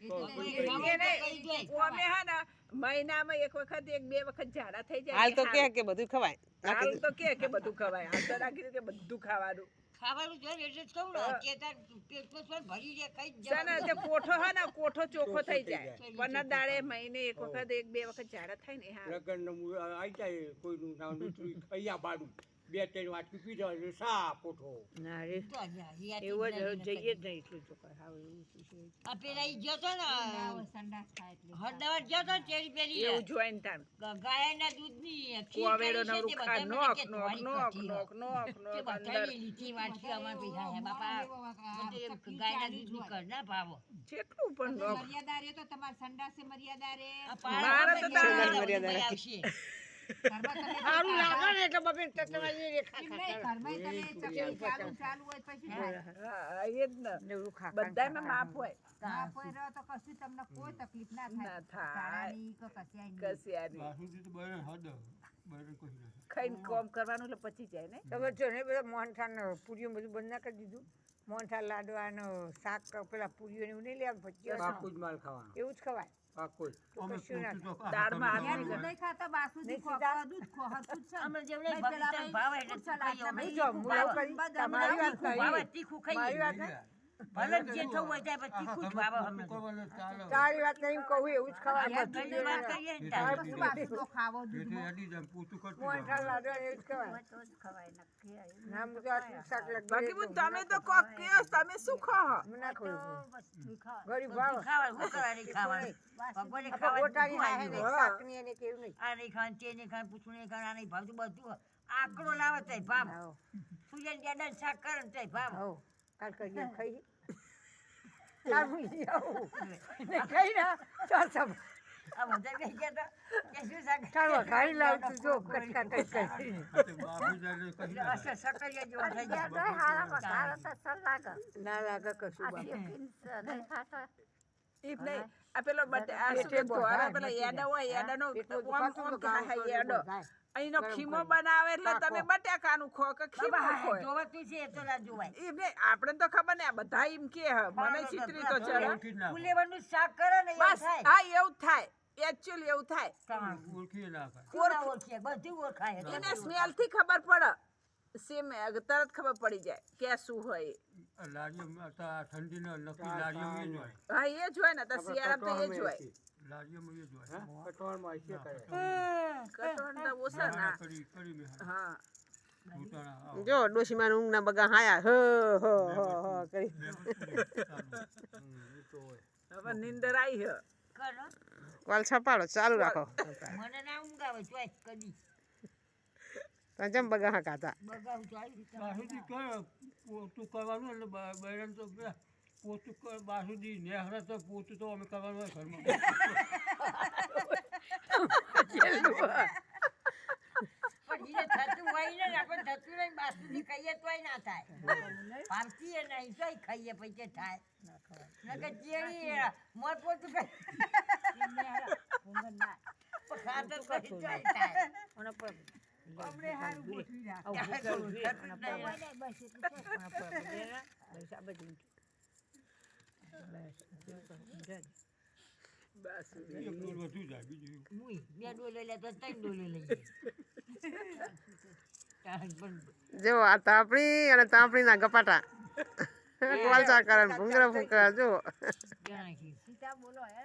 અમે હા ને મહિનામાં એક વખત એક બે વખત ઝાડા થઈ જાય હાલ તો કે કે બધું ખવાય. હાલ તો કે કે બધું ખવાય. હાલ તો રાખી કે બધું ખાવાનું. ખાવાનું જોઈએ એટલે જ કહું કે તાર પેટમાં શું ભરી જાય ખાઈ જ છે તે કોઠો હે ને કોઠો ચોખ્ખો થઈ જાય. જાય. પંદર દાડે મહિને એક વખત એક બે વખત ઝાડા થાય ને હા લગન આવી જાય કોઈનું નામ નીકળ્યું અહીંયા બાડું. બે ત્રણ વાટકી પી એટલે સા ઉઠો. ના રે. એવું જ જઈએ જ નહીં એટલું તો હાવ એવું શું છે. આ પેલા ઈ જતો તો ને. હરદાવાર ગયો તો ને ચેરી પેરી એવું જોઈને તાન ગાયના દૂધની ખીર કોવેડો કરી નવરું છે તે બધા મને નોક નોક નોક નોક નોક નોક અંદર. લીટી વાટકી અમાર પીધા હે બાપા ગાયના દૂધની કર ના ભાવો. જેટલું પણ નોક. મર્યાદા રે તો તમારે સંડાસે મર્યાદા રે. ભારત મર્યાદા આવશે. તમે સારું લાગે ને એટલે બબે તમારી એમ નહીં, ઘરમાં તમે ચાલુ ચાલુ. હોય પછી હા એ જ ને. બધાયમાં માપ હોય. હા, હોય તો કશું તમને કોઈ તકલીફ ના થાય ના થાય. ઝાડાની કે કશાયની નહીં. કશિયાની બાસુથી તો બને હદ બને કોઈ ના ખાઈને કોમ કરવાનું એટલે પચી જાય ને? તમે જો ને બધા મોહનથાળ પૂરીઓ બધું બંધ ના કરી દીધું? મોહનથાળ લાડવાનો શાક પેલા પૂરીઓ એવું નહીં લેવા પછી પાકું જ માલ ખાવાનું. એવું ખવાય. વાત. મારી? ભલે જે થવું હોય તે આપણે તીખું જ ભાવે અમને તારી વાત નહીં કહું એવું જ ખવાય ઘરની વાત કરીએ ને તારે. ખાવો દૂધમાં. મોહનથાળ લાડવાનો એવું જ ખવાય તો જ ખવાય નક્કી. નામ તો આટલું શાક લગી બાકી બોલ તમે તો કોક કયો તમે શું ખો ના ખવાય વસ્તુ ખાવાય. ગરીબ ભાવ ખાવા શું કરવા નહીં ખાવાનું? ભગવાને ખાવા ગોટાની હાહે નહીં. શાકની એને કેવું નહીં આ નહીં ખાવાનું, તે નહીં ખાવાનું, પૂછવું નહીં ખાવાનું, આ નહીં ભાવતું, બધું આંકડો લાવે તોય ભાવ. સૂર્યને ડેડાને શાક કરે ને ભાવ. કાલ કરીએ ખાઈ કાલ ભૂલી આવું. ને. ખાઈ ના ચાલ. સબ. ના લાગે કશું આ નહીં. ખાતા. ઈ જ નહીં આ પેલો બટ આ શું પેટે કે ધોળા બધાય પેલા એડા હોય એડાનો ઓમ ઓમ તો કે હા ગાળો હા એડો અહીંનો ખીમો બનાવે એટલે તમે બટાકાનું ખો કે ખીમો બાબા, ખો જોવાતું છે તો ના જોવાય. ઈ નહીં આપણે તો ખબર ને આ બધા એમ કે મને ચિત્રી તો ચડે ફુલેવરનું શાક કરે ને એવું બસ થાય. હા એવું થાય. એકચ્યુઅલી એવું થાય. ઓળખી? ના? બધું ઓળખાય. એને સ્મેલથી ખબર પડે. સેમ તરત ખબર પડી જાય કે શું હોય એ. લારીઓ ઠંડીનો નક્કી લારીઓ એ જ હોય. હા એ જ હોય ને તો શિયાળા તો એ જ હોય. લારીઓમાં એ જ હોય. તો ઓછા ના હા. જો ડોશીમાં ઊંઘ ના બગા હાયા. હ હ હ હ કરી. હવે નીંદર આવી હ. કોલ વાલ છપાડો ચાલુ રાખો. મને ના ઊંઘ આવે ચોય કદી. તો જેમ બગા હા કાતા બાસુદી કર પોતું કરવાનું એટલે બૈરન તો પોતું કર બાસુદી નેહરે તો પોતું તો અમે કરવાનું હોય ઘરમાં થાય આપણે હારું ગોઠવી રાખ. જ નહીં. બસ બસ ડોલ વધુ જાય બીજું. મુઈ બે ડોલે લે તો ત્રણ ડોલે લઈએ જો આ તાપણી અને તાપણી ના ગપાટા વાલચા કરે ભૂંગરા ફૂંકરા જો સીતા બોલો હે.